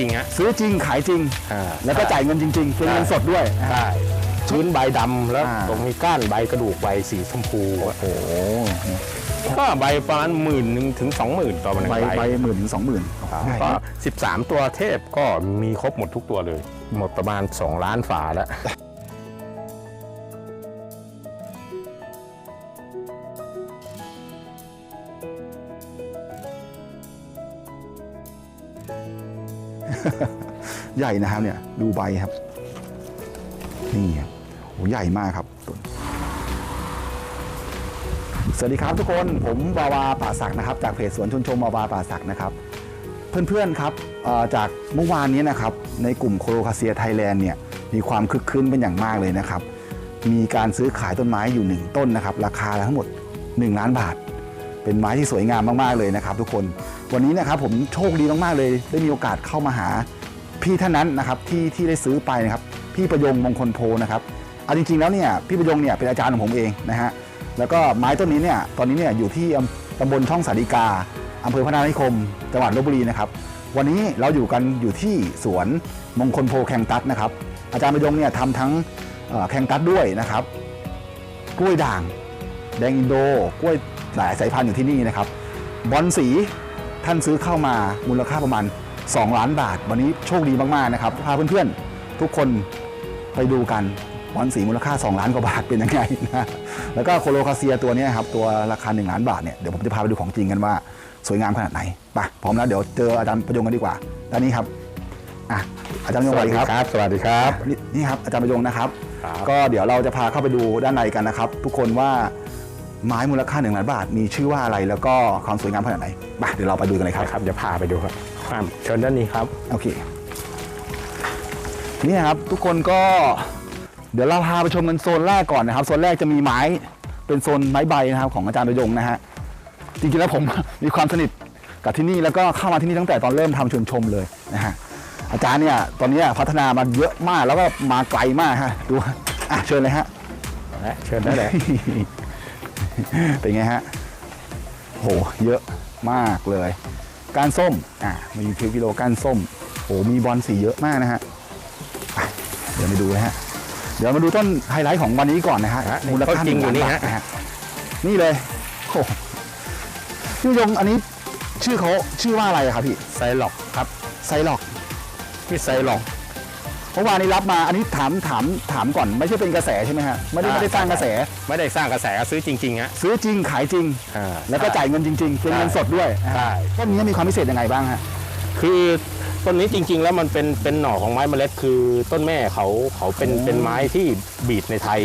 จริงฮะ ซื้อจริงขายจริง อ่าแล้วก็จ่ายเงินจริงๆเป็นเงินสดด้วย ใช่พื้นใบดำแล้วอ่า ตรงมีก้านใบกระดูกใบสีชมพูโอ้โหก็ใบประมาณหมื่นหนึ่งถึงสองหมื่นต่อหนึ่งใบใบใบหมื่นถึงสองหมื่นก็13ตัวเทพก็มีครบหมดทุกตัวเลย หมดประมาณ 2 ล้านฝาแล้ว ใหญ่นะครับเนี่ยดูใบครับ นี่ครับโหใหญ่มากครับต้นสวัสดีครับทุกคนผมบาวาป่าศักนะครับ จากเพจสวนชนชมบาวาป่าศักนะครับเพื่อนๆครับจากเมื่อวานนี้นะครับในกลุ่มโคโลคาเซียไทยแลนด์เนี่ยมีความคึกคืนเป็นอย่างมากเลยนะครับ มีการซื้อขายต้นไม้อยู่หนึ่งต้นนะครับ ราคาทั้งหมด 1 ล้านบาท เป็นไม้ที่สวยงามมากๆเลยนะครับ ทุกคน วันนี้นะครับผมโชคดีมากๆเลย ได้มีโอกาสเข้ามาหาพี่ท่านนั้นนะครับที่ที่ได้ซื้อไปนะครับพี่ประยงมงคลโพนะครับเอาจริงๆแล้วเนี่ยพี่ประยงเนี่ยเป็นอาจารย์ของผมเองนะฮะแล้วก็ไม้ต้นนี้เนี่ยตอนนี้เนี่ยอยู่ที่ตำบลช่องสาริกาอำเภอพนานิคม จังหวัดลบบุรีนะครับ วันนี้เราอยู่กันอยู่ที่สวนมงคลโพแคงตัสนะครับ อาจารย์ประยงเนี่ยทำทั้งเอ่งตัสด้วยนะครับ กล้วยด่าง แดงอินโด กล้วยหลายสายพันธุ์อยู่ที่นี่นะครับ บอลสี ท่านซื้อเข้ามามูลค่าประมาณ 2 ล้านบาท วันนี้โชคดีมาก ๆ นะครับ พาเพื่อน ๆ ทุกคนไปดูกันบอลสีมูลค่า 2 ล้านกว่าบาทเป็นยังไงนะแล้วก็โคโลคาเซียตัวเนี้ยครับ ตัวราคา 1 ล้านบาทเนี่ยเดี๋ยวผมจะพาไปดูของจริงกันว่า สวยงามขนาดไหนไปพร้อมแล้วเดี๋ยวเจออาจารย์ประยงกันดีกว่าด้านนี้ครับอะอาจารย์ประยงสวัสดีครับ สวัสดีครับ นี่นี่ครับอาจารย์ประยงนะครับครับ ก็เดี๋ยวเราจะพาเข้าไปดูด้านในกันนะครับ ทุกคนว่า ไม้มูลค่าหนึ่งล้านบาท มีชื่อว่าอะไรแล้วก็ความสวยงามขนาดไหนไปเดี๋ยวเราไปดูกันเลยครับครับเดี๋ยวพาไปดูครับครับเชิญด้านนี้ครับ โอเคนี่นะครับทุกคนก็เดี๋ยวเราพาไปชมกันโซนแรกก่อนนะครับโซนแรกจะมีไม้เป็นโซนไม้ใบนะครับของอาจารย์ประยงนะฮะจริงๆแล้วผมมีความสนิทกับที่นี่แล้วก็เข้ามาที่นี่ตั้งแต่ตอนเริ่มทำชวนชมเลยนะฮะอาจารย์เนี่ยตอนนี้พัฒนามาเยอะมากแล้วก็มาไกลมากฮะดูอะเชิญเลยฮะเชิญได้เลย เป็นไงฮะโหเยอะมากเลยก้านส้มอะมีพิวกิโลก้านส้มโหมีบอลสีเยอะมากนะฮะไปเดี๋ยวไปดูนะฮะเดี๋ยวมาดูต้นไฮไลท์ของวันนี้ก่อนนะฮะฮะมูลค่าต้นจริงอยู่นี่หฮะล้าบาทฮะนี่เลยโอ้โหพี่ยงอันนี้ชื่อเขาชื่อว่าอะไรอะครับพี่ไซล็อกครับไซล็อกพี่ไซล็อก เมื่อวานนี้รับมาอันนี้ถามถามถามก่อนไม่ใช่เป็นกระแสใช่ไหมฮะไม่ได้ไม่ได้สร้างกระแส ไม่ได้สร้างกระแสซื้อจริงๆฮะซื้อจริงขายจริง อ่า แล้วก็จ่ายเงินจริงๆเป็นเงินสดด้วยใช่ ต้นนี้มีความพิเศษยังไงบ้างฮะ คือต้นนี้จริง ๆ แล้วมันเป็นเป็นหน่อของไม้เมล็ด คือต้นแม่เขาเขาเป็นอ๋อเป็นไม้ที่บีดในไทย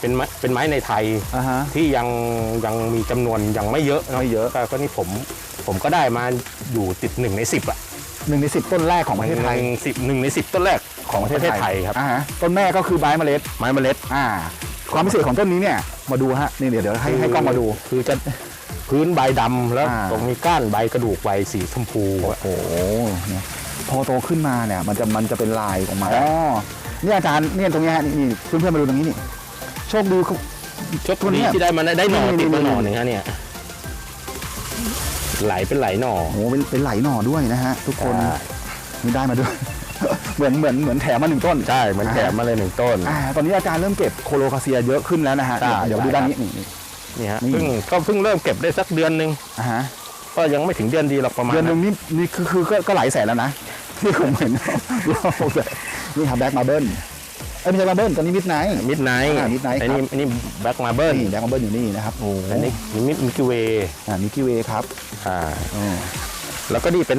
เป็นไม้เป็นไม้ในไทยอ่าฮะที่ยังยังมีจำนวนยังไม่เยอะนไม่เยอะ แต่ก็นี่ผมผมก็ได้มาอยู่ติดหนึ่งในสิบอะหนึ่งในสิบต้นแรกของประเทศไทย หนึ่งสิบหนึ่งในสิบต้นแรก ของประเทศไทยครับอ่าฮะต้นแม่ก็คือไม้เมล็ด ไม้เมล็ดอ่า ความพิเศษของต้นนี้เนี่ยมาดูฮะนี่เดี๋ยวเดี๋ยวให้ให้กล้องมาดู คือจะพื้นใบดำแล้วอ่า ตรงมีก้านใบกระดูกใบสีชมพูอะโอ้โหเนี่ยพอโตขึ้นมาเนี่ยมันจะมันจะเป็นลายออกมาอ๋อเนี่ยอาจารย์เนี่ยตรงเนี้ยฮะนี่นี่เพื่อนๆมาดูตรงนี้นี่โชคดีเขาชกตัวนี้ที่ได้มาได้ได้หน่อนี่ติดมานี่หน่อหนึ่งฮะเนี่ยไหลเป็นไหลหน่อโอ้โหเป็นเป็นไหลหน่อด้วยนะฮะทุกคนใช่มีได้มาด้วย เหมือนเหมือนเหมือนแถมมาหนึ่งต้นใช่มันแถมมาเลยหนึ่งต้น อ่าตอนนี้อาจารย์เริ่มเก็บโคโลคาเซียเยอะขึ้นแล้วนะฮะ ใช่เดี๋ยวเดี๋ยวดูด้านนี้นี่นี่ นี่ฮะนี่ เพิ่งก็เพิ่งเริ่มเก็บได้สักเดือนหนึ่งอ่าฮะก็ยังไม่ถึงเดือนดีหรอกประมาณเดือนหนึ่งนั้นนี่นี่คือคือก็ก็หลายแสนแล้วนะที่ผมเห็นนี่ครับแบ็กมาเบิลเอ้ยไม่ใช่มาเบิลตอนนี้มิดไนท์ มิดไนท์อ่า Midnight อันนี้ครับ อันนี้แบ็กมาเบิลนี่แบ็กมาเบิลอยู่นี่นะครับโอ้อันนี้มิดมิกิเวอ่ามิกิเวครับอ่าอ๋อแล้วก็นี่เป็น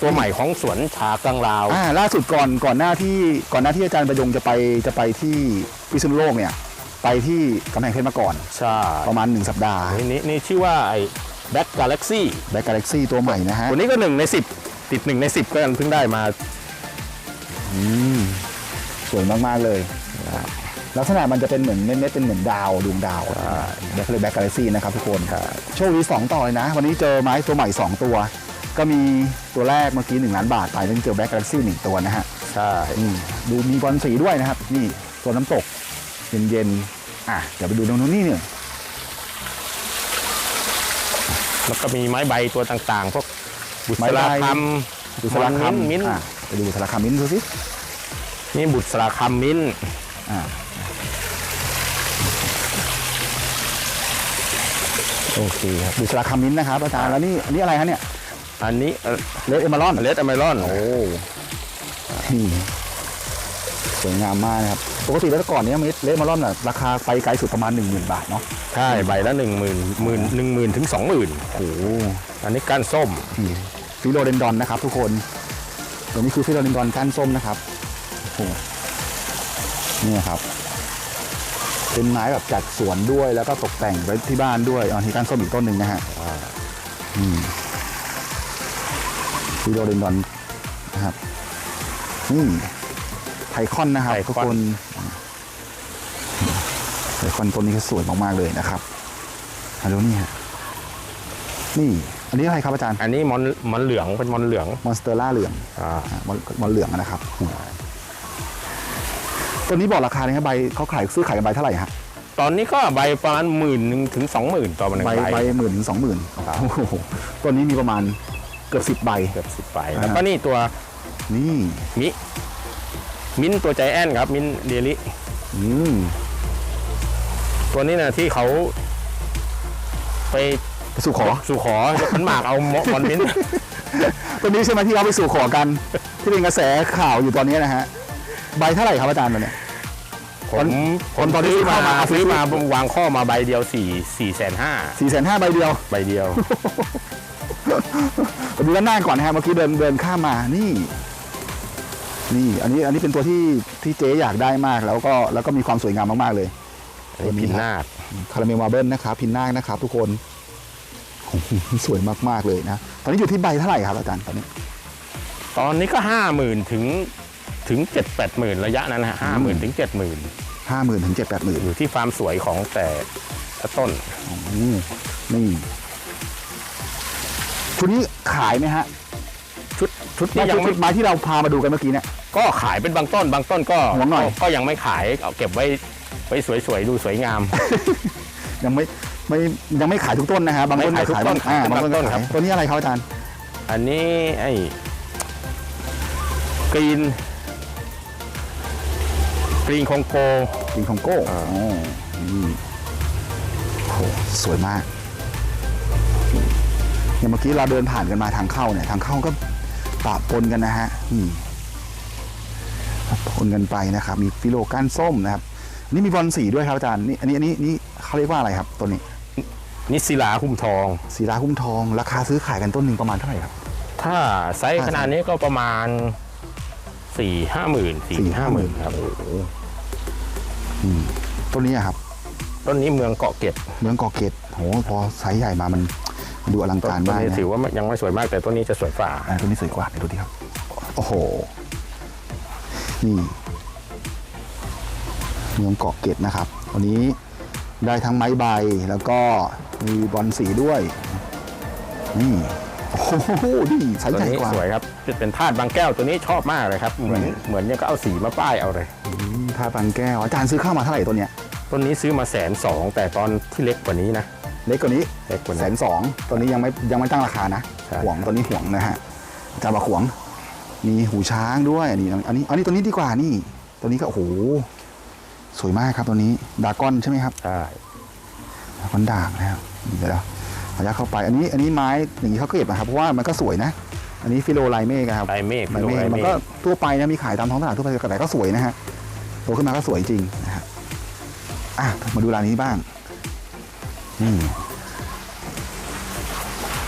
ตัวใหม่ของสวนชากลางลาวอ่าล่าสุดก่อนก่อนหน้าที่ก่อนหน้าที่อาจารย์ประยงจะไปจะไปที่พิษณุโลกเนี่ยไปที่กำแพงเพชรมาก่อน ใช่ประมาณ 1 สัปดาห์นี่นี่นี่ชื่อว่าไอ้แบ็กกาแล็กซี่แบ็กกาแล็กซี่ตัวใหม่นะฮะตัวนี้ก็หนึ่งในสิบติดหนึ่งในสิบก็เพิ่งได้มาอืมสวยมาก ๆ เลยนะลักษณะมันจะเป็นเหมือนเม็ดๆเป็นเหมือนดาวดวงดาวแบ็คเลยแบ็กกาแล็กซี่นะครับทุกคนโชคดีสองต่อเลยนะ วันนี้เจอไม้ตัวใหม่ 2 ตัว ก็มีตัวแรกเมื่อกี้1ล้านบาทไปแล้วเจอแบ็กกาแล็กซี่หนึ่งตัวนะฮะใช่อืมดูมีบอลสีด้วยนะครับ นี่ตัวน้ำตก เย็นๆอะเดี๋ยวไปดูตรงนู้นนี่เนี่ยแล้วก็มีไม้ใบตัวต่างๆ พวกบุษไม้ใบราคบุำษราคำมิ้นท์มิ้นท์อะไปดูบุษราคามิ้นท์ดูสินี่บุษราคำมิ้นท์อ่าโอเคครับบุษราคามิ้นท์นะครับอาจารย์แล้วนี่อันนี้อะไรฮะเนี่ย อันนี้เลดเอม r รอนเลดอเมรอนโอ้นี่สวยงามมากนะครับ ปกติแล้วแต่ก่อนเนี้ยเม็ดเลดเอม r รอนอะราคาไปไกลสุดประมาณ 1 0,000 บาทเนาะใช่ใบละหนึ่งหมื่นหมื่นหนึ่งหมื่นถึงสองหมื่นโอ้โหอันนี้ก้านส้มนี่ฟิโลเดนดอนนะครับ ทุกคนตัวนี้คือฟิโลเดนดอนก้านส้มนะครับโอ้โหนี่ครับเป็นไม้แบบจัดสวนด้วยแล้วก็ตกแต่งไว้ที่บ้านด้วยอ๋อที่ก้านส้มอีกต้นหนึ่งนะฮะอืม ฟิโลเดนดอนนะครับนี่ไทคอนนะครับทุกคนไทคอนต้นนี้ก็สวยมากๆเลยนะครับมาดูนี่ฮะนี่อันนี้อะไรครับอาจารย์ อันนี้มอนมอนเหลืองเป็นมอนเหลืองมอนสเตอร่าเหลืองอ่าอะมอนมอนเหลืองนะครับตัวนี้บอกราคาเลยครับใบเขาขายซื้อขายกันใบเท่าไหร่ฮะตอนนี้ก็ใบประมาณหมื่นหนึ่งถึงสองหมื่นต่อมาหนึ่งใบใบใบหมื่นถึงสองหมื่นครับโอ้โหตัวนี้มีประมาณ เกือบสิบใบ เกือบสิบใบอ่าแล้วก็นี่ตัวนี่มิมิ้นตัวใจแอนครับ มิ้นเดลิอืมตัวนี้นะที่เขา ไปไปสู่ขอสู่ขอยกขันหมากเอามมอนมิ้นตัวนี้ใช่ไหมที่เราไปสู่ขอกัน ที่เป็นกระแสข่าวอยู่ตอนนี้นะฮะใบเท่าไหร่ครับอาจารย์ตัวเนี้ยผมผตอนมตอนที่ซื้อมาเข้ามาซื้อมาวางข้อมาใบเดียวสี่สี่แสนห้าสี่แสนห้าใบเดียวใบเดียวไป ดูด้านหน้าก่อนนะฮะเมื่อกี้เดินเดินข้ามมานี่ นี่ อันนี้อันนี้เป็นตัวที่ที่เจ๊อยากได้มาก แล้วก็แล้วก็มีความสวยงามมากๆเลยอันนี้พินนาดคาราเมลมาเบิลนะครับพินนาคนะครับ ทุกคนโอ้โหสวยมากๆเลยนะ ตอนนี้อยู่ที่ใบเท่าไหร่ครับอาจารย์ตอนนี้ ตอนนี้ก็ห้าหมื่นถึงถึงเจ็ดแปดหมื่นระยะนั้นนะห้าหมื่นถึงเจ็ดหมื่นห้าหมื่นถึงเจ็ดแปดหมื่นอยู่ที่ความสวยของแต่ละต้นนี่ ชุดนี้ขายไหมฮะชุดชุดไม่นี้ยัชุงดไม่ไม้ที่เราพามาดูกันเมื่อกี้เนี่ย ก็ขายเป็นบางต้น บางต้นก็หวงหน่อย ก็ก็ยังไม่ขายเอาเก็บไว้ไว้สวยๆดูสวยงาม ยังไม่ไม่ยังไม่ขายทุกต้นนะฮะบางต้นไม่ขายทุกต้นอ่าขายบางต้นบางต้นก็ครัขายบตัวนี้อะไรครับอาจารย์อันนี้ไอ้กรีนกรีนคองโก กินของโก้อ่าอ๋อนี่โอ้โหสวยมาก อย่างเมื่อกี้เราเดินผ่านกันมาทางเข้าเนี่ยทางเข้าก็ปะปนกันนะฮะนี่ปะปนกันไปนะครับ มีฟิโลก้านส้มนะครับ นี่มีบอลสีด้วยครับอาจารย์นี่อันนี้อันนี้นี่เขาเรียกว่าอะไรครับตัวนี้นิศิลาหุ้มทองสีราคุ้มทอง ราคาซื้อขายกันต้นหนึ่งประมาณเท่าไหร่ครับ ถ้าไซส์ขนาดนี้ก็ประมาณสี่ห้าหมื่นสี่ห้าหมื่นครับต้นนี้อะครับ ต้นนี้เมืองเกาะเกร็ดเมืองเกาะเกร็ดโหพอไซส์ใหญ่มามันมัน ดูอลังต้นการต้นมากนี้นะถือว่ายังไม่สวยมากแต่ต้นนี้จะสวยฝ่าอ่าตัวนี้สวยกว่าเดี๋ยวดูดิครับ โอ้โห นี่เมืองเกาะเกร็ดนะครับ วันนี้ได้ทั้งไม้ใบแล้วก็มีบอลสีด้วย นี่โอ้โหนี่ไซส์ตัวใหญ่นี้กว่า สวยครับจะเป็นธาตุบางแก้วตัวนี้ชอบมากเลยครับ เหมือนอืมเหมือนเนี่ยก็เอาสีมาป้ายเอาเลยอืมท่าปันแก้วอาจารย์ซื้อเข้ามาเท่าไหร่ตัวเนี้ย ต้นนี้ซื้อมาแสนสองแต่ตอนที่เล็กกว่านี้นะ เล็กกว่านี้เล็กกว่าแสนี้ นสองตัวนี้ยังไม่ยังไม่ตั้งราคานะใช่ ห่วงตัวนี้ห่วงนะฮะอาจารย์บอกห่วง มีหูช้างด้วยอันนี้อันนี้อันนี้ตัวนี้ดีกว่านี่ ตัวนี้ก็โอ้โหสวยมากครับตัวนี้ดากอนใช่ไหมครับใช่ดากอนด่างนะครับเดี๋ยวเราขออนุญาตเข้าไป อันนี้อันนี้ไม้อย่างนี้เขาก็เก็บนะครับเพราะว่ามันก็สวยนะ อันนี้ฟิโลไลเม่ครับลายเมฆไลเม่ลายมันเมก็ฆทั่วไปนะมีขายตามท้องตลาดทั่วไปแต่ก็สวยนะฮะโตขึ้นมาก็สวยจริงนะฮะอะมาดูร้านนี้บ้าง นี่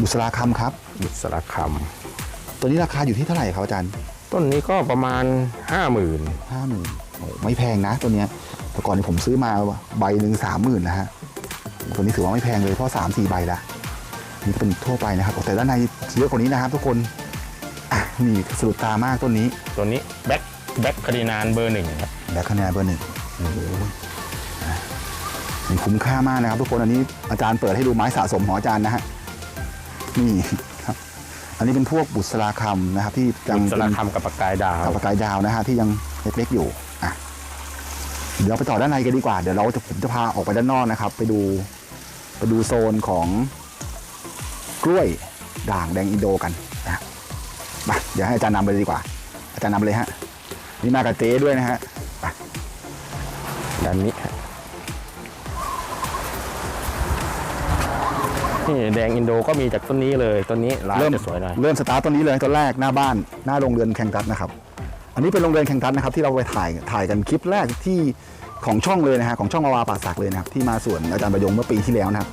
บุษราคำครับ บุษราคตัวนี้ราคาอยู่ที่เท่าไหร่ครับอาจารย์ำต้นนี้ก็ประมาณห้าหมื่นห้าหมื่นไม่แพงนะตัวเนี้ยแต่ก่อนที่ผมซื้อมาใบหนึ่งสามหมื่นนะฮะตัวนี้ถือว่าไม่แพงเลยเพราะสามสี่ใบละนี่ก็เป็นทั่วไปนะครับ แต่ด้านในเยอะกว่านี้นะครับทุกคนอะนี่สะดุดตามากต้นนี้ ตัวนี้แบ็คแบ็คคารินานเบอร์หนึ่งครับแบล็คคะแนนเบอร์หนึ่งโอ้โหอะนี่ คุ้มค่ามากนะครับ ทุกคนอันนี้อาจารย์เปิดให้ดูไม้สะสมของอาจารย์นะฮะนี่ครับ อันนี้เป็นพวกบุษราคำนะครับ ที่ยังบุษเป็นราคำกับปากกายดาวกับประกายดาวนะฮะที่ยังเล็กๆอยู่อะเดี๋ยวเราไปต่อด้านในกันดีกว่า เดี๋ยวเราจะผมจะพาออกไปด้านนอกนะครับ ไปดูไปดูโซนของกล้วยด่างแดงอินโดกันนะฮะมาเดี๋ยวให้อาจารย์นำไปดีกว่าอาอาจารย์นำเลยฮะนี่มากับเจ๊ด้วยนะฮะไปด้านนี้ นี่แดงอินโดก็มีจากต้นนี้เลยต้นนี้ลายเริ่มจะสวยหน่อยเริ่มสตาร์ทต้นนี้เลยต้นแรกหน้าบ้านหน้าโรงเรือนแข่งตัดนะครับ อันนี้เป็นโรงเรือนแข่งตัดนะครับ ที่เราไปถ่ายถ่ายกันคลิปแรกที่ของช่องเลยนะฮะของช่องมาวาป่าสักเลยนะครับที่มาสวนอาจารย์ประยงเมื่อปีที่แล้วนะครับ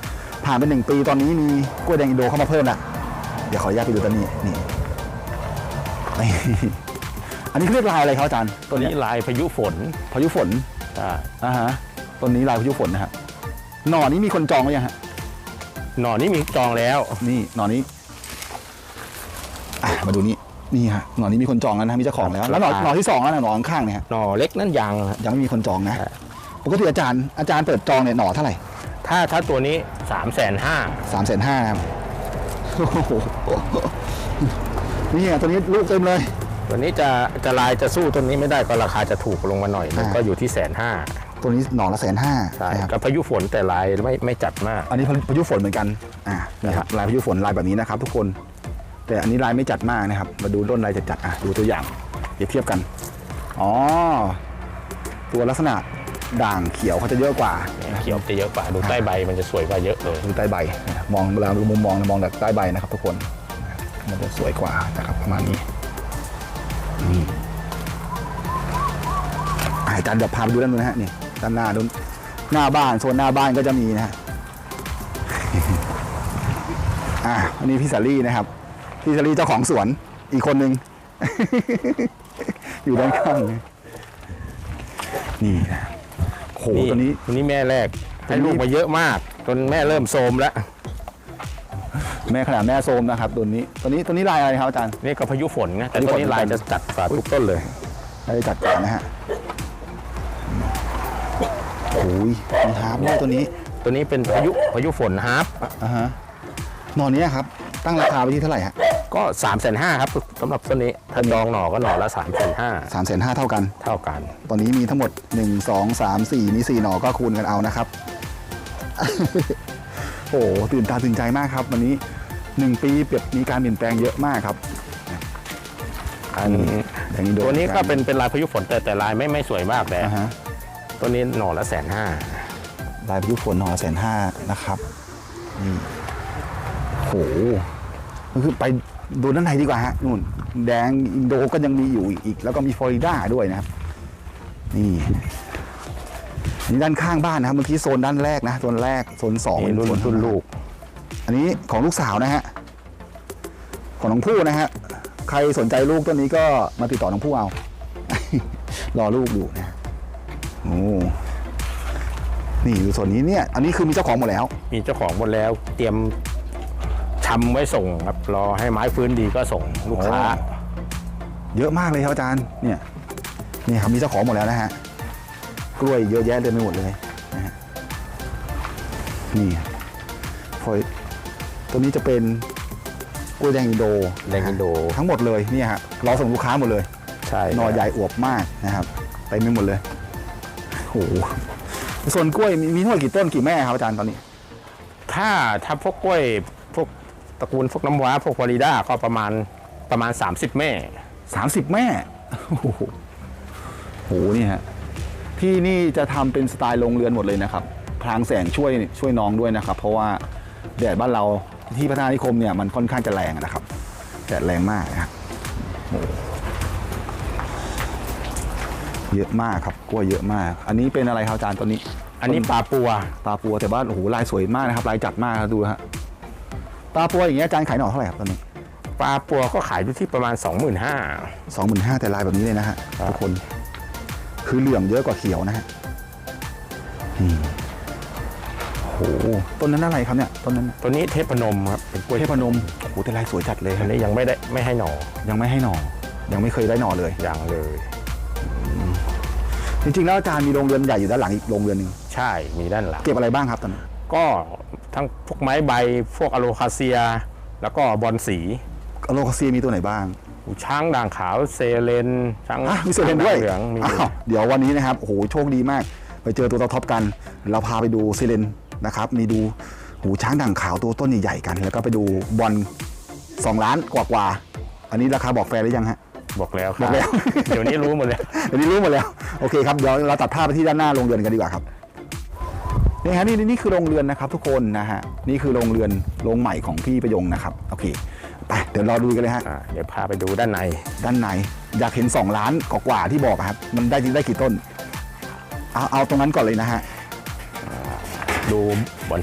ผ่านไปหนึ่งปีตอนนี้มีกล้วยแดงอินโดเข้ามาเพิ่มละเดี๋ยวขออนุญาตไปดูต้นนี้นี่นี่อันนี้เขาเรียกลายอะไรครับอาจารย์ต้นนี้ลายพายุฝนพายุฝนใช่อ่าฮะต้นนี้ลายพายุฝนนะฮะหน่อนี้มีคนจองไว้ยังฮะ หน่อนี้มีจองแล้ว นี่หน่อนี้อะมาดูนี่นี่ฮะหน่อนี้มีคนจองแล้วนะมีเจ้าของแล้ว แล้วหน่อหน่อที่สองแล้วนะหน่อข้างๆเนี่ยฮะหน่อเล็กนั่นยังฮะ ยังไม่มีคนจองนะใช่ ปกติอาจารย์อาจารย์เปิดจองเนี่ยหน่อเท่าไหร่ถ้าถ้าตัวนี้3ามแสนห้าสามแสนห้าครับโอ้โหนี่ไงตัวนี้ลูกเต็มเลย ตัวนี้จะจะลายจะสู้ต้นนี้ไม่ได้ก็ราคาจะถูกลงมาหน่อยมันอ่าก็อยู่ที่แสนห้า ตัวนี้หน่อละแสนห้าใช่นะครับก็พายุฝนแต่ลายไม่ไม่จัดมาก อันนี้พายุฝนเหมือนกันอ่านี่ครับลายพายุฝนลายแบบนี้นะครับ ทุกคน แต่อันนี้ลายไม่จัดมากนะครับ มาดูต้นลายจัดๆอะดูตัวอย่างเปรียบเทียบกันอ๋อตัวลักษณะด่างเขียวเขาจะเยอะกว่าเขียวจะเยอะกว่าดูใต้ใบมันจะสวยกว่าเยอะเลยดูใต้ใบนะครับมองเวลาดูมุมมองมองจากใต้ใบนะครับ ทุกคนมันจะสวยกว่านะครับประมาณนี้นี่อะอาจารย์เดี๋ยวพาไปดูด้านนู้นนะฮะนี่ ด้านหน้านู้นหน้าบ้านโซนหน้าบ้านก็จะมีนะฮะอะอันนี้พี่สาลี่นะครับ พี่สาลี่เจ้าของสวนอีกคนหนึ่งอยู่ด้านข้างนี่นะโหตัวนี้ตัวนี้แม่แรกตัวให้นี้ลูกมาเยอะมากจนแม่เริ่มโทรมแล้ว แม่ขนาดแม่โซมนะครับตัวนี้ตัวนี้ตัวนี้ลายอะไรครับอาจารย์นี่ก็พายุฝนนะแต่พายุตัวฝนนี้ลายจะจัดกว่าทุกต้นเลยเราจะจัดก่อนนะฮะโอ้ ยมีฮาร์ปด้วยตัวนี้ตัวนี้เป็นพายุพายุฝนฮาร์ปอ่าฮะหนอนนี้ครับ ตั้งราคาไว้ที่เท่าไหร่ฮะก็3ามแสนห้าครับสำหรับต้นนี้ถ้าจองหน่อก็หน่อละ3ามแสนห้าสามแสนห้าเท่ากัน เท่ากัน ตอนนี้มีทั้งหมด 1 2 3 4 มี4หน่อก็คูณกันเอานะครับ โอ้โหตื่นตาตื่นใจมากครับ วันนี้ 1 ปีเปรียบมีการเปลี่ยนแปลงเยอะมากครับอันแดงอินโดตัวนี้ก็เป็นเป็นลายพายุฝนแต่แต่ลายไม่ไม่สวยมากแต่อ่าฮะ ตัวนี้หน่อละแสนห้าลายพายุฝนหน่อแสนห้านะครับนี่โหก็คือไปดูด้านในดีกว่าฮะนู่น แดงอินโดก็ยังมีอยู่อีก แล้วก็มีฟลอริดาด้วยนะครับ นี่นี่ด้านข้างบ้านนะครับเมื่อกี้โซนด้านแรกนะโซนแรกโซนสองนี่รุ่นโซนรุ่นลูก อันนี้ของลูกสาวนะฮะของน้องผู้นะฮะใครสนใจลูกต้นนี้ก็มาติดต่อน้องผู้เอา รอลูกอยู่นะ โอ้นี่ดูส่วนนี้เนี่ยอันนี้คือมีเจ้าของหมดแล้ว มีเจ้าของหมดแล้ว เตรียมชำไว้ส่งครับ รอให้ไม้ฟื้นดีก็ส่งลูกค้า โอ้ เยอะมากเลยครับอาจารย์เนี่ยนี่ครับมีเจ้าของหมดแล้วนะฮะกล้วยเยอะแยะเต็มไปหมดเลยนะฮะนี่ฟอยตัวนี้จะเป็นกล้วยแดงอินโดแดงอินโด ทั้งหมดเลยเนี่ยฮะรอส่งลูกค้าหมดเลยใช่หน่อใหญ่อวบมากนะครับเต็มไปหมดเลย โอ้โหส่วนกล้วยมีมีทั้งหมดกี่ต้นกี่แม่ครับอาจารย์ตอนนี้ ถ้าถ้าพวกกล้วยพวกตระกูลพวกน้ำว้าพวกฟลอริดาก็ประมาณประมาณ 30 แม่ 30 แม่โอ้โหโหนี่ฮะที่นี่จะทำเป็นสไตล์โรงเรือนหมดเลยนะครับพลางแสงช่วยช่วยน้องด้วยนะครับ เพราะว่าแดดบ้านเราที่พัฒนานิคมเนี่ยมันค่อนข้างจะแรงนะครับแดดแรงมากนะครับโอ้โห เยอะมากครับกล้วยเยอะมาก อันนี้เป็นอะไรครับอาจารย์ตอนนี้ อันนี้ปลาปัวตาปัวแต่ว่าโอ้โหลายสวยมากนะครับลายจัดมากครับดูฮะตาปัวอย่างเงี้ยอาจารย์ขายหน่อเท่าไหร่ครับตอนนี้ปลาปัวก็ขายอยู่ที่ประมาณ 25,000สองหมื่นห้าแต่ลายแบบนี้เลยนะฮะครับทุกคน คือเหลืองเยอะกว่าเขียวนะฮะนี่โอ้โหต้นนั้นอะไรครับเนี่ยต้นนั้นตัวนี้เทพนมครับเป็นกล้วยเทพนมโอ้โหแต่ลายสวยจัดเลยคอัรับนนี้ยังไม่ได้ไม่ให้หน่อยังไม่ให้หน่อยังไม่เคยได้หน่อเลยอย่างเลย จริงๆแล้วอาจารย์มีโรงเรือนใหญ่อยู่ด้านหลังอีกโรงเรือนหนึ่งใช่มีด้านหลังเก็บอะไรบ้างครับตอนนี้ก็ทั้งพวกไม้ใบพวกอะโลคาเซีย แล้วก็บอลสีโลคาเซียมีตัวไหนบ้างช้างด่างขาวเซเลนช้างอะมีเซเลนด้วยเหลืองมีอ้าวเดี๋ยววันนี้นะครับโอ้โหโชคดีมาก ไปเจอตัวท็อปกัน เราพาไปดูเซเลนนะครับ มีดูหูช้างด่างขาวตัวต้นใหญ่ๆกัน แล้วก็ไปดูบอล2ล้านกว่าๆอันนี้ราคาบอกแฟร์หรือยังฮะ บอกแล้วครับบอกแล้วเดี๋ยวนี้รู้หมดเลยเดี๋ยวนี้รู้หมดแล้ว โอเคครับ เดี๋ยวเราตัดภาพไปที่ด้านหน้าโรงเรือนกันดีกว่าครับ นี่ฮะนี่นี่คือโรงเรือนนะครับ ทุกคนนะฮะ นี่คือโรงเรือนโรงใหม่ของพี่ประยงนะครับ โอเค ไป เดี๋ยวรอดูกันเลยฮะ อ่าเดี๋ยวพาไปดูด้านใน ด้านในอยากเห็น 2 ล้านกว่าๆที่บอกอะครับ มันได้ได้กี่ต้น เอาเอาตรงนั้นก่อนเลยนะฮะ ดูบอล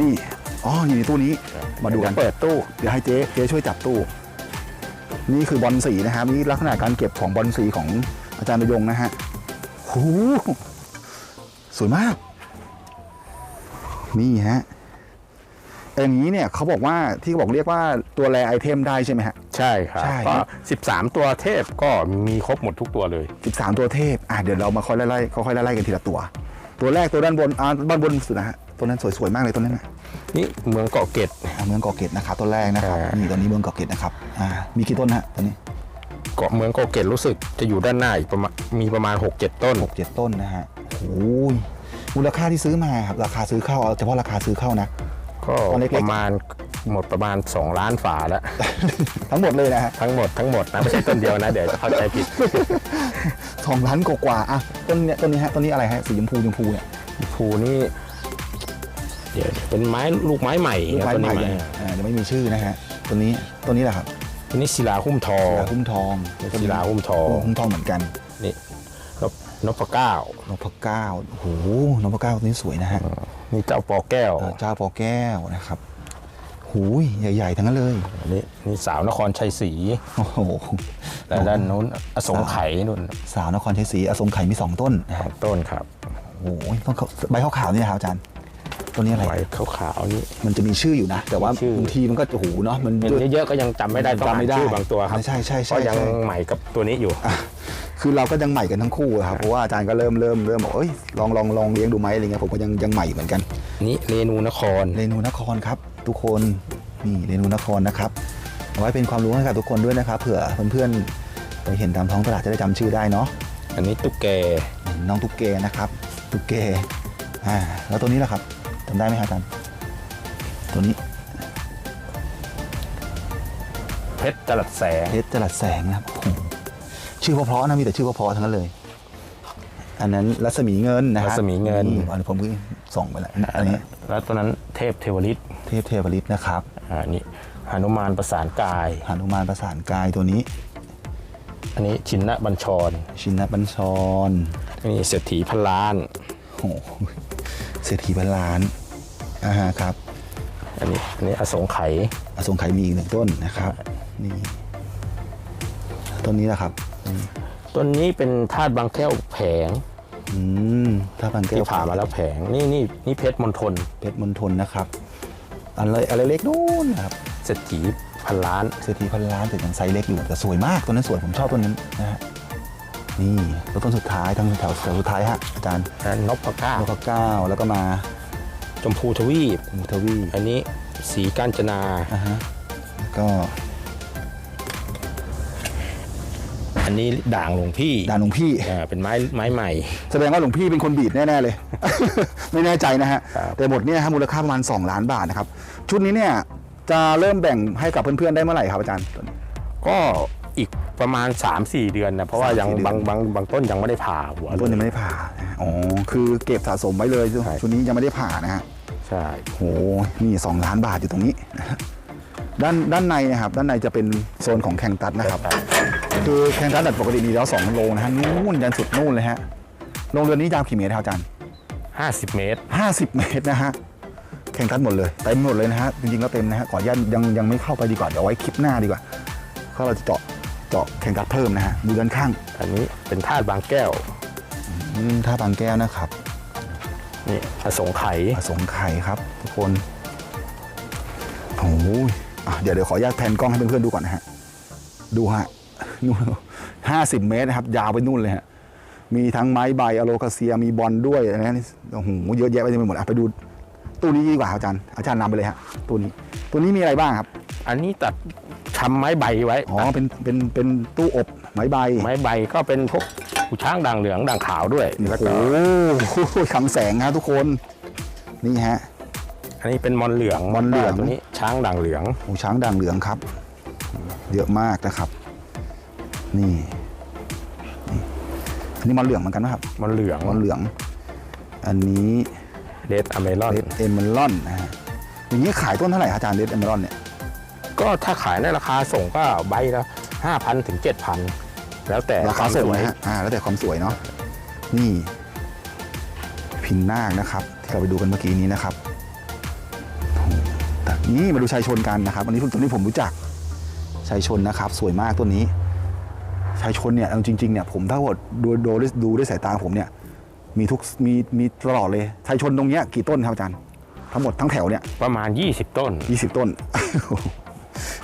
นี่ อ๋ออยู่ในตู้นี้ มาดูกันเปิดตู้ เดี๋ยวให้เจ๊เจ๊ช่วยจับตู้ นี่คือบอลสีนะครับ นี่ลักษณะการเก็บของบอลสีของอาจารย์ประยงนะฮะหูสวยมาก นี่ฮะแต่อย่างนี้เนี่ยเขาบอกว่าที่เขาบอกเรียกว่าตัวแรไอเทมได้ใช่ไหมฮะ ใช่ครับใช่ก็13ตัวเทพก็มีครบหมดทุกตัวเลย 13 ตัวเทพ อะเดี๋ยวเรามาค่อยไล่ๆค่อยๆไล่ๆกันทีละตัว ตัวแรกตัวด้านบนอ่าด้านบนสุดนะฮะตัวนั้นสวยๆมากเลยตัวนั้นนะนี่เมืองเกาะเกร็ด อ่าเมืองเกาะเกร็ดนะครับตัวแรกนะครับอ่านี่ นี่ตัวนี้เมืองเกาะเกร็ดนะครับอ่ามีกี่ต้นฮะตัวนี้เกาะเมืองเกาะเกร็ดรู้สึกจะอยู่ด้านหน้าอีกประมาณมีประมาณ 6-7 ต้น หกเจ็ดต้นนะฮะโอ้ยมูลค่าที่ซื้อมาครับราคาซื้อเข้าเอาเฉพาะราคาซื้อเข้านะ ก็ตอนเล็กๆ ประมาณหมดประมาณ 2 ล้านฝาแล้ว ทั้งหมดเลยนะฮะทั้งหมดทั้งหมดนะไม่ใช่ต้นเดียวนะ เดี๋ยวจะเข้าใจผิด สองล้านกว่าๆอะต้นเนี้ยต้นนี้ฮะต้นนี้อะไรฮะสีชมพูชมพูเนี่ยภูนี่ เดี๋ยวเป็นไม้ลูกไม้ใหม่ลูกไม้ต้นใหม่นี้เลยอ่าเดี๋ยวไม่มีชื่อนะฮะต้นนี้ต้นนี้แหละครับต้นนี้ศิลาหุ้มทอง ศิลาหุ้มทองศิลาหุ้มทอง หุ้มทองเหมือนกันนี่นพนพเก้านพเก้าโอ้โหนพเก้าตัวนี้สวยนะฮะ นี่เจ้าปอแก้วเออเจ้าปอแก้วนะครับ หูยใหญ่ๆ ทั้งนั้นเลยนี่นี่สาวนครชัยศรีโอ้โหและด้านนู้นอสงไขยนู่นสาวนครชัยศรีอสงไขยมีสองต้นนะสฮะองต้นครับโอ้โหต้นเขาใบขาวๆนี่นะครับอาจารย์ต้นนี้อะไรใบขาวๆนี่ มันจะมีชื่ออยู่นะ แต่ว่ามีชื่อ บางทีมันก็โอ้โหเนาะมัน เห็นเยอะๆก็ยังจำไม่ได้ต้องจำไม่ได้อ่านชื่อบางตัวครับใช่ใช่ใช่เพราะยังใช่ ใหม่กับตัวนี้อยู่ อะคือเราก็ยังใหม่กันทั้งคู่อะครับเพราะว่าอาจารย์ก็เริ่มเริ่มเริ่มบอกเอ้ยลองลองลองเลี้ยงดูไหมอะไรเงี้ยผมก็ยังยังใหม่เหมือนกันนี่เรนูนครเรนูนครครับ ทุกคนนี่เรนูนครนะครับเอาไว้เป็นความรู้ให้กับทุกคนด้วยนะครับเผื่อเพื่อนๆไปเห็นตามท้องตลาดจะได้จำชื่อได้เนาะอันนี้ตุ๊กแกน้องตุ๊กเกนะครับตุ๊กเกอ่าแล้วตัวนี้ล่ะครับจำได้ไหมครับอาจารย์ตัวนี้เพชรจรัสแสงเพชรจรัสแสงนะครับโอ้โหชื่อเพราะๆนะมีแต่ชื่อเพราะๆทั้งนั้นเลย อันนั้นรัศมีเงินนะฮะรัศมีเงิน อันนี้ผมก็ส่องไปแล้วอันนี้ แล้วตัวนั้นเทพเทวฤทธิ์ เทพเทวฤทธิ์นะครับอ่านี่หนุมานประสานกายหนุมานประสานกายตัวนี้ อันนี้ชินนบัญชร ชินบัญชรอันนี้เศรษฐีพันล้าน โอ้โหเศรษฐีพันล้านอ่าฮะครับ อันนี้อันนี้อสงไขยอสงไขยมีอีกหนึ่งต้นนะครับนี่ต้นนี้นะครับอืมต้นนี้เป็นธาตุบางแก้วแผงอืมถ้าพันแก้ที่วผ่ามาแล้วแผง นี่นี่นี่เพชรมณฑลเพชรมณฑลนะครับ อันเลยอะไรเล็กนู่นนะครับเศรษฐีพันล้านเศรษฐีพันล้านแต่ยังไซส์เล็กอยู่แต่สวยมากต้นนั้นสวยผมชอบต้นนั้นนะฮะนี่แล้วต้นสุดท้ายทางแถวแถวสุดท้ายฮะอาจารย์อันนพเก้านพเก้าแล้วก็มาชมพูทวีปมูทวีอันนี้สีกาญจนาอ่าฮะแล้วก็ อันนี้ด่างหลวงพี่ด่านหลวงพี่ อ่าเป็นไม้ไม้ใหม่ แสดงว่าหลวงพี่เป็นคนบีดแน่ๆเลย ไม่แน่ใจนะฮะ ครับ แต่หมดเนี่ยฮะมูลค่าประมาณ 2 ล้านบาทนะครับ ชุดนี้เนี่ยจะเริ่มแบ่งให้กับเพื่อนๆได้เมื่อไหร่ครับอาจารย์ ก็อีกประมาณ 3-4 เดือนนะเพราะว่ายัง3-4เดือน บางบางบางต้นยังไม่ได้ผ่าหัวเลต้นยยังไม่ได้ผ่านะฮะอ๋อ คือเก็บสะสมไว้เลย ใช่ ชุดนี้ยังไม่ได้ผ่านะฮะใช่ โหนี่ 2 ล้านบาทอยู่ตรงนี้นะฮะ ด้านด้านในนะครับด้านในจะเป็นโซนของแข่งตัดนะครับ คือแข่งตัดแบบปกติมีแล้วสองโรงนะฮะนู่นยันสุดนู่นเลยฮะโรงเรือนนี้ยาวกี่เมตรครับอาจารย์50 เมตร 50 เมตรนะฮะแข่งขันหมดเลยเต็มหมดเลยนะฮะจริงๆแล้วเต็มนะฮะขออนุญาตยังยังไม่เข้าไปดีกว่าเดี๋ยวไว้คลิปหน้าดีกว่าเพราะเราจะเจาะเจาะแข่งขันเพิ่มนะฮะดูด้านข้าง อันนี้เป็นธาตุบางแก้วอืมท่าบางแก้วนะครับนี่อสงไขยผสมไข่ครับ ทุกคนโอ้ยอะ เดี๋ยวเดี๋ยวขออนุญาตแพนกล้องให้เพื่อนๆดูก่อนนะฮะ ดูฮะนู่นห้าสิบเมตรนะครับ ยาวไปนู่นเลยฮะ มีทั้งไม้ใบอะโลคาเซียมีบอลด้วยอะไรนะนี่โอ้โหเยอะแยะไปเต็มไปหมดอะไปดูตู้นี้ดีกว่าครับอาจารย์อาจารย์นำไปเลยฮะตู้นี้ตัวนี้มีอะไรบ้างครับ อันนี้ตัดทำไม้ใบไว้อ๋อเป็นเป็นเป็นตู้อบไม้ใบ ไม้ใบก็เป็นพวกหูช้างด่างเหลืองด่างขาวด้วยแล้วโอ้ก็โหคำแสงครับทุกคนนี่ฮะ อันนี้เป็นมอนเหลืองมอนเหลือง ตัวนี้ช้างด่างเหลืองหมูช้างด่างเหลืองครับ เยอะมากนะครับ นี่นี่อันนี้มันเหลืองเหมือนกันนะครับมันเหลืองมันเหลือง อันนี้เดดอเมรอนเรดเอเมลอนนะฮะอย่างนี้ขายต้นเท่าไหร่ครับอาจารย์เรดเอเมลอนเนี่ยก็ถ้าขายในราคาส่งก็ใบละห้าพันถึงเจ็ดพันแล้วแต่ราคาส่งวมนะฮะอ่าแล้วแต่ความสวยเนาะนี่พินนาคนะครับ ที่เราไปดูกันเมื่อกี้นี้นะครับโอ้โหแต่ นี่มาดูชายชนกันนะครับอันนี้ตัวนี้ผมรู้จักชายชนนะครับ สวยมากตัวนี้ ชายชนเนี่ยเอาจริงๆเนี่ยผมถ้าว่าดูดูดูดูด้วยสายตาผมเนี่ย มีทุกมีมีตลอดเลยชายชนตรงเนี้ยกี่ต้นครับอาจารย์ทั้งหมดทั้งแถวเนี่ยประมาณ 20 ต้น 20 ต้น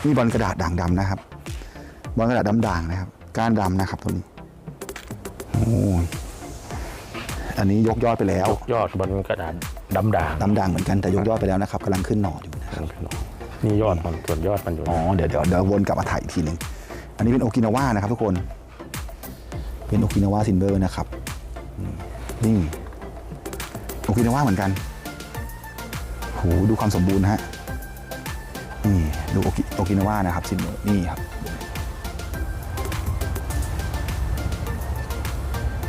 นี่บอลกระดาษด่างดำนะครับ บอลกระดาษดำด่างนะครับ ก้านดำนะครับตัวนี้โอ้ยอันนี้ยกยอดไปแล้ว ยกยอดบนกระดาษดำด่างดำด่างเหมือนกันแต่ยกยอดไปแล้วนะครับกำลังขึ้นหน่ออยู่ นี่ยอดมันส่วนยอดมันอยู่อ๋อเดี๋ยวเดี๋ยวเดี๋ยววนกลับมาถ่ายอีกทีหนึ่งอันนี้เป็นโอกินาว่านะครับทุกคน เป็นโอกินาว่าซินเบอร์นะครับนี่โอกินาว่าเหมือนกันโหดูความสมบูรณ์ฮะนี่ดูโอกินาว่านะครับซินเบอร์นี่ครับ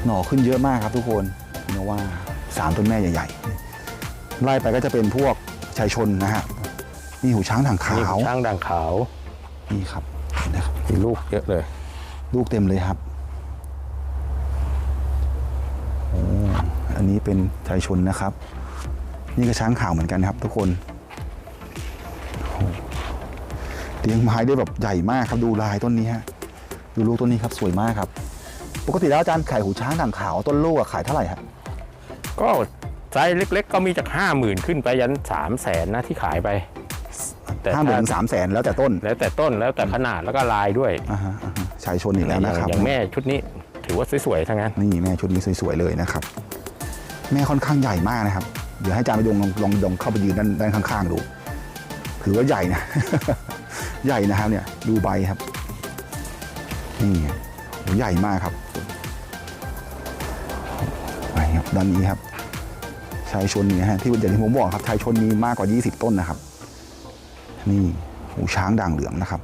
หน่อขึ้นเยอะมากครับทุกคนโอกินาว่าสามต้นแม่ใหญ่ๆไล่ไปก็จะเป็นพวกชายชนนะฮะ นี่หูช้างด่างขานี่วช่างด่างขาวนี่ครับเห็นะครับมีลูกเยอะเลย ลูกเต็มเลยครับโอ้อันนี้เป็นชายชนนะครับ นี่ก็ช้างขาวเหมือนกันครับ ทุกคนโอ้เลี้ยงไม้ได้แบบใหญ่มากครับดูลายต้นนี้ฮะดูลูกต้นนี้ครับสวยมากครับ ปกติแล้วอาจารย์ขายหูช้างด่างขาวต้นลูกอะขายเท่าไหร่ครับก็ไซส์เล็กๆ ก็มีจากห้าหมื่นขึ้นไปยันสามแสนนะที่ขายไป แต่ห้าหมื่นถ้ถึงสามแสนแล้วแต่ต้น แล้วแต่ต้นแล้วแต่ขนาดแล้วก็ลายด้วยอ่าฮะอ่าฮะชายชนอีกแล้วนะครับ อย่างแม่ชุดนี้ถือว่าสวยๆทั้งนั้น นี่แม่ชุดนี้สวยๆเลยนะครับ แม่ค่อนข้างใหญ่มากนะครับ เดี๋ยวให้อาจารย์ไปดงลองลองลองเข้าไปยืนด้านด้านข้างๆดู ถือว่าใหญ่นะ ใหญ่นะครับเนี่ยดูใบครับนี่โหใหญ่มากครับไปครับด้านนี้ครับชายชนเนี่ยฮะที่อย่างที่ผมบอกครับชายชนมีมากกว่า 20 ต้นนะครับ นี่หูช้างด่างเหลืองนะครับ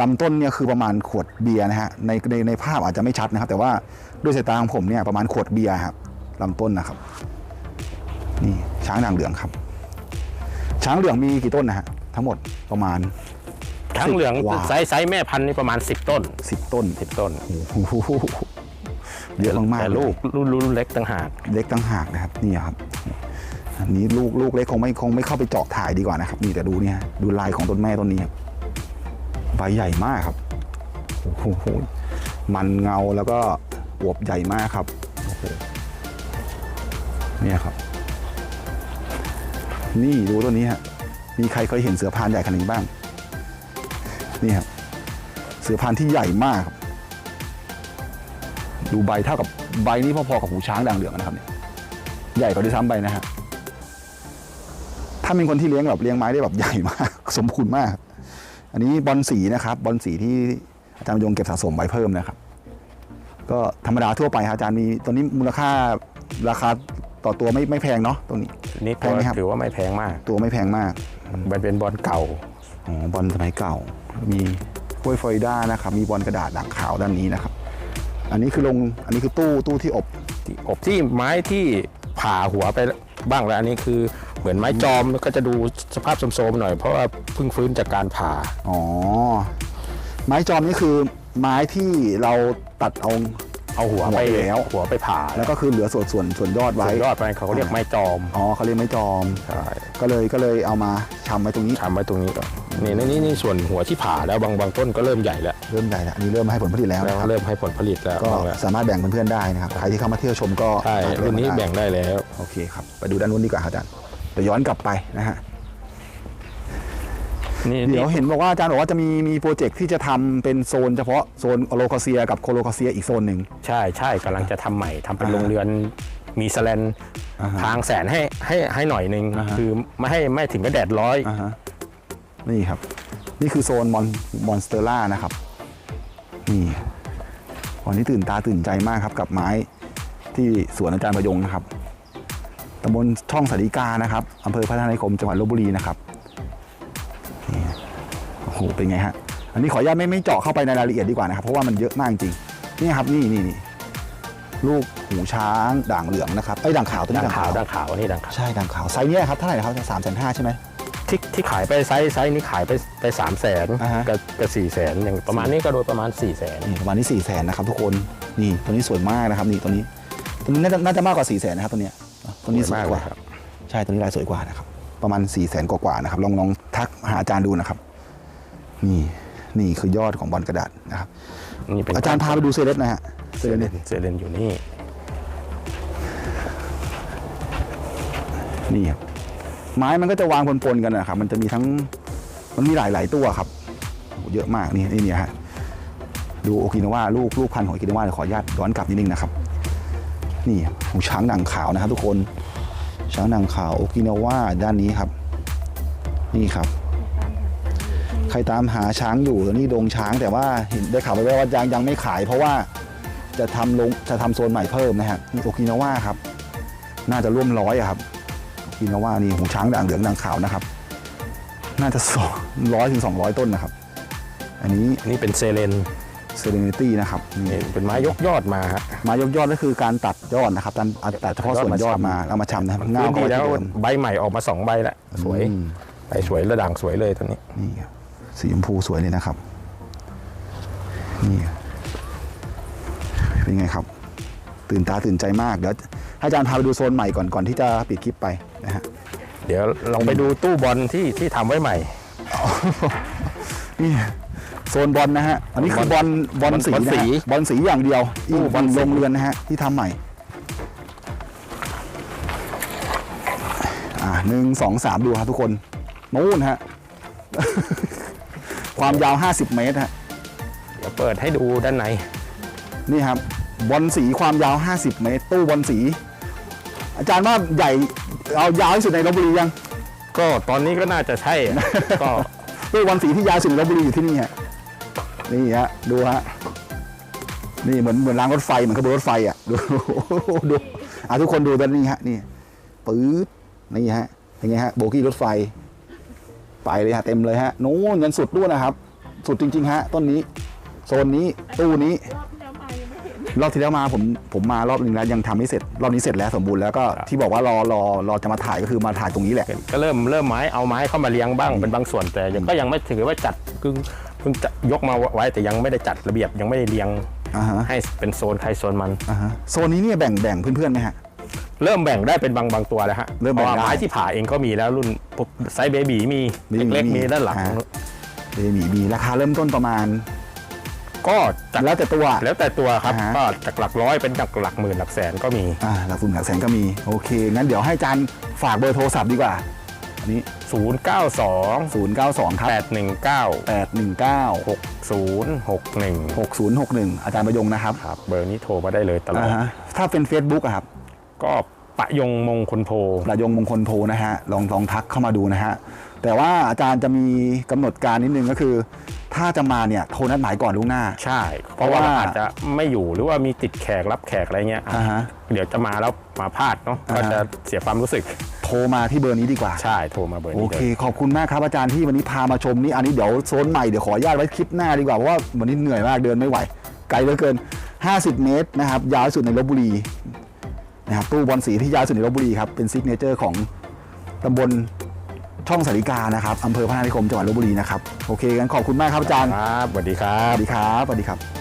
ลำต้นเนี่ยคือประมาณขวดเบียร์นะฮะในในในภาพอาจจะไม่ชัดนะครับ แต่ว่าด้วยสายตาของผมเนี่ยประมาณขวดเบียร์ครับลำต้นนะครับ นี่ช้างด่างเหลืองครับ ช้างเหลืองมีกี่ต้นนะฮะทั้งหมดประมาณทั้งเหลืองว้าวไซส์ไซส์แม่พันธุ์นี่ประมาณ 10 ต้น 10 ต้น 10 ต้นโอ้โหเยอะมากๆแต่เยลูกรุ่นรุ่นเล็กต่างหาก เล็กตั้งหากนะครับนี่ครับอั นี้ลูกลูกเล็กคงไม่คงไม่เข้าไปเจาะถ่ายดีกว่านะครับนี่แต่ดูเนี่ยดูลายของต้นแม่ต้นนี้ครับใบใหญ่มากครับโอ้โหมันเงาแล้วก็อวบใหญ่มากครับโอ้โหเนี่ยครับ นี่ดูต้นนี้ฮะมีใครเคยเห็นเสือพานใหญ่ขนาดนี้บ้าง นี่ครับเสือพานที่ใหญ่มากครับดูใบเท่ากับใบนี้พอๆกับหูช้างด่างเหลืองนะครับเนี่ยใหญ่กว่าด้วยซ้ำใบนะฮะ ถ้าเป็นคนที่เลี้ยงแบบเลี้ยงไม้ได้แบบใหญ่มาก สมบูรณ์มาก อันนี้บอลสีนะครับ บอลสีที่อาจารย์ยงเก็บสะสมไว้เพิ่มนะครับ ก็ธรรมดาทั่วไปครับอาจารย์มีตัวนี้มูลค่าราคาต่อตัวไม่ไม่แพงเนาะตัวนี้นี่แพงไหมครับถือว่าไม่แพงมาก ตัวไม่แพงมาก มันเป็นบอลเก่าอ๋อบอลสมัยเก่า มีกล้วยฟลอริดานะครับ มีบอลกระดาษด่างขาวด้านนี้นะครับ อันนี้คือลงอันนี้คือตู้ตู้ที่อบที่อบที่ไม้ที่ผ่าหัวไปบ้างแล้วอันนี้คือ เหมือนไม้จอมก็จะดูสภาพโทรมๆหน่อย เพราะว่าเพิ่งฟื้นจากการผ่าอ๋อ ไม้จอมนี่คือไม้ที่เราตัดเอาเอาหัวหัวไปไปแล้วหัวไปผ่าแล้วก็คือเหลือส่วนส่วนส่วนยอดส่ไว้วนยอดไปเขาก็เรียกไม้จอมอ๋อเขาเรียกไม้จอมใช่ก็เลยก็เลยเอามาชำไว้ตรงนี้ทำไว้ตรงนี้ก่อนนี่นี่นี่นี่ส่วนหัวที่ผ่าแล้วบางบางต้นก็เริ่มใหญ่แล้วเริ่มใหญ่แล้วอันนี้เริ่มให้ผลผลิตแล้วแล้วนะครับเริ่มให้ผลผลิตแล้วก็บ้างแล้วสามารถแบ่งเพื่อนๆได้นะครับใครที่เข้ามาเที่ยวชมก็ใช่สามารถรุ่นนี้มาได้แบ่งได้แล้วโอเคครับไปดูด้านนู้นดีกว่าครับอาจารย์เดี๋ยวย้อนกลับไปนะฮะนี่เดี๋ยวนี่เห็นบอกว่าอาจารย์บอกว่าจะมีมีโปรเจกต์ที่จะทำเป็นโซนเฉพาะโซนโลคาเซียกับโคโลคาเซียอีกโซนหนึ่งใช่ใช่กำลังจะทำใหม่ทำเป็นอ่าโรงเรือนมีแสแลนอ่าฮะทางแสนให้ให้ให้หน่อยหนึ่งอ่าฮะคือไม่ให้ไม่ถึงกับแดดร้อยอ่าฮะนี่ครับ นี่คือโซนมอนมอนสเตอร่านะครับนี่วันนี้ตื่นตาตื่นใจมากครับกับไม้ที่สวนอาจารย์ประยงนะครับ ตำบลช่องสาริกานะครับอำเภอพัฒนานิคมจังหวัดลบบุรีนะครับนี่โอ้โหเป็นไงฮะอันนี้ขออนุญาตไม่ไม่เจาะเข้าไปในรายละเอียดดีกว่านะครับเพราะว่ามันเยอะมากจริงๆนี่ครับนี่นี่นี่ลูกหูช้างด่างเหลืองนะครับไอ้ยด่างขาวตัวนี้ด่างขาวด่างขาวนี่ด่างขาวใช่ด่างขาวไซส์เนี้ยครับเท่าไหร่นะครับสามแสนห้าใช่ไหมที่ที่ขายไปไซส์ไซส์นี้ขายไปไปสามแสนอ่าฮะกับกับสี่แสนอย่างประมาณนี้ก็โดยประมาณ4ี่แสนนี่ประมาณนี้สี่แสนนะครับทุกคนนี่ตัวนี้สวยมากนะครับนี่ตัวนี้ตัวนี้น่าจะน่าจะมากกว่าสี่แสนนะครับตัวเนี้ย ตัวนี้สวยกว่าครับใช่ตัวนี้ลายสวยกว่านะครับ ประมาณ4ี่แสนกว่าๆนะครับลองลองทักหาอาจารย์ดูนะครับ นี่นี่คือยอดของบอลกระดาษนะครับนี่เป็นอาจารย์พาไปดูเซเลสนะฮะเซเซเลเลสนเซเลนอยู่นี่นี่ครับไม้มันก็จะวางปนๆกันนะครับ มันจะมีทั้งมันมีหลายๆตัวครับโอ้โหเยอะมากนี่นี่เนี่ยฮะดูโอกินาวาลูกลูกพันธุ์ของโอกินาวาเดี๋ยวขออนุญาตย้อนกลับนิดนึงนะครับ นี่หูช้างหนังขาวนะครับ ทุกคนช้างหนังขาวโอกินาว่าด้านนี้ครับ นี่ครับ ใครตามหาช้างอยู่ตอนนี้ดงช้างแต่ว่าเห็นได้ข่าวไปว่ายังยังไม่ขาย เพราะว่าจะทำลงจะทำโซนใหม่เพิ่มนะฮะโอกินาว่าครับ น่าจะร่วมร้อยครับโอกินาว่านี่หูช้างด่างเหลืองด่างขาวนะครับ น่าจะสองร้อยถึงสองร้อยต้นนะครับ อันนี้นี่เป็นเซเลน เซเลนิตี้นะครับนี่นี่เป็นไม้ยกยอดมาฮะไมายกยอดก็คือการตัดยอดนะครับตัดตัดเฉพาะส่วนยอดมาแล้วมาชำนะครับเงาพื้นเข้าที่ไปแล้วที่เดิมใบใหม่ออกมาสองใบแล้วสวยอืมใบสวยระด่างสวยเลยตอนนี้ นี่ครับสีชมพูสวยเลยนะครับนี่เป็นไงครับ ตื่นตาตื่นใจมากเดี๋ยวให้อาจารย์พาไปดูโซนใหม่ก่อนก่อนที่จะปิดคลิปไปนะฮะ เดี๋ยวลองไปดูตู้บอลที่ที่ทำไว้ใหม่ นี่ โซนบอลนะฮะ อันนี้คือบอลบอลสีบอลนะสีฮะบอลสีอย่างเดียวอีกตู้บบออลลสีโรงเรือนนะฮะที่ทำใหม่ อ่าหนึ่งสองสามดูครับทุกคนนู่นฮะ ความยาว 50 เมตรฮะ เดี๋ยวเปิดให้ดูด้านใน นี่ครับบอลสีความยาว 50 เมตร ตู้บอลสี อาจารย์ว่าใหญ่เอายาวที่สุดในลบบุรียัง ก็ตอนนี้ก็น่าจะใช่ ก็ตู้บอลสีที่ยาวสุดในลบบุรีอยู่ที่นี่ฮะ นี่ฮะดูฮะนี่เหมือนเหมือนรางรถไฟเหมือนขบวนรถไฟอะดูดูอะทุกคนดูด้านนี้ฮะนี่ปื๊ดนี่ฮะเป็นไงฮะโบกี้รถไฟ ไปเลยฮะเต็มเลยฮะนู้นยันสุดด้วยนะครับ สุดจริง ๆ ฮะ ต้นนี้โซนนี้ตู้นี้ รอบที่แล้วมาผมผมมารอบหนึ่งแล้วยังทำไม่เสร็จ รอบนี้เสร็จแล้วสมบูรณ์แล้วก็ที่บอกว่ารอรอรอจะมาถ่ายก็คือมาถ่ายตรงนี้แหละ ก็เริ่มเริ่มไม้เอาไม้เข้ามาเลี้ยงบ้างเป็นบางส่วนแต่ยังก็ยังไม่ถือว่าจัดเพิ่ง เพิ่งจะยกมาไว้แต่ยังไม่ได้จัดระเบียบยังไม่ได้เลี้ยงอ่าฮะให้เป็นโซนใครโซนมัน อ่าฮะโซนนี้เนี่ยแบ่งแบ่งเพื่อนๆไหมฮะ เริ่มแบ่งได้เป็นบางบางตัวแล้วฮะเริ่มแบ่งพาะว่าได้ไม้ที่ผ่าเองก็มีแล้วรุ่นปุ๊บไซส์เบบีมีมีเล็กมีๆมีด้านหลังฮะเบบีมีราคาเริ่มต้นประมาณ ก็จากแล้วแต่ตัว แล้วแต่ตัวครับอ่าฮะ ก็จากหลักร้อยเป็นจากหลักหมื่นหลักแสนก็มี อ่าหลักสุ่มหลักแสนก็มี โอเค งั้นเดี๋ยวให้อาจารย์ฝากเบอร์โทรศัพท์ดีกว่า อันนี้ 0 9 2 092 ครับ 8 1 9 819 6 0 6 1 6061 อาจารย์ประยงนะครับครับ เบอร์นี้โทรมาได้เลยตลออ่าดฮะถ้าเป็น Facebook อะครับ ก็ปะยงมงคลโพ ประยงมงคลโพนะฮะลองลองทักเข้ามาดูนะฮะแต่ว่าอาจารย์จะมีกำหนดการนิดนึงก็คือ ถ้าจะมาเนี่ยโทรนัดหมายก่อนล่วงหน้า ใช่ เพราะว่าเพราะว่าอาจจะไม่อยู่หรือว่ามีติดแขกรับแขกอะไรเงี้ยอ่าฮะ เดี๋ยวจะมาแล้วมาพลาดเนาะอ่าก็ฮะจะเสียความรู้สึกโทรมาที่เบอร์นี้ดีกว่า ใช่โทรมาเบอร์โอนี้เคเลยขอบคุณมากครับอาจารย์ที่วันนี้พามาชมนี่อันนี้เดี๋ยวโซนใหม่เดี๋ยวขออนุญาตไว้คลิปหน้าดีกว่าเพราะว่าวันนี้เหนื่อยมากเดินไม่ไหว ไกลเหลือเกิน 50 เมตรนะครับยาวที่สุดในลบบุรีนะครับตู้บอลสีที่ยาวที่สุดในลบบุรีครับเป็นซิกเนเจอร์ของตำบล ช่องสาริกานะครับอำเภอพระนานิคมจังหวัดลบบุรีนะครับโอเคงั้นขอบคุณมากครับอาจารย์ครับสวัสดีครัสบ วัสดีครับสวัสดีครับ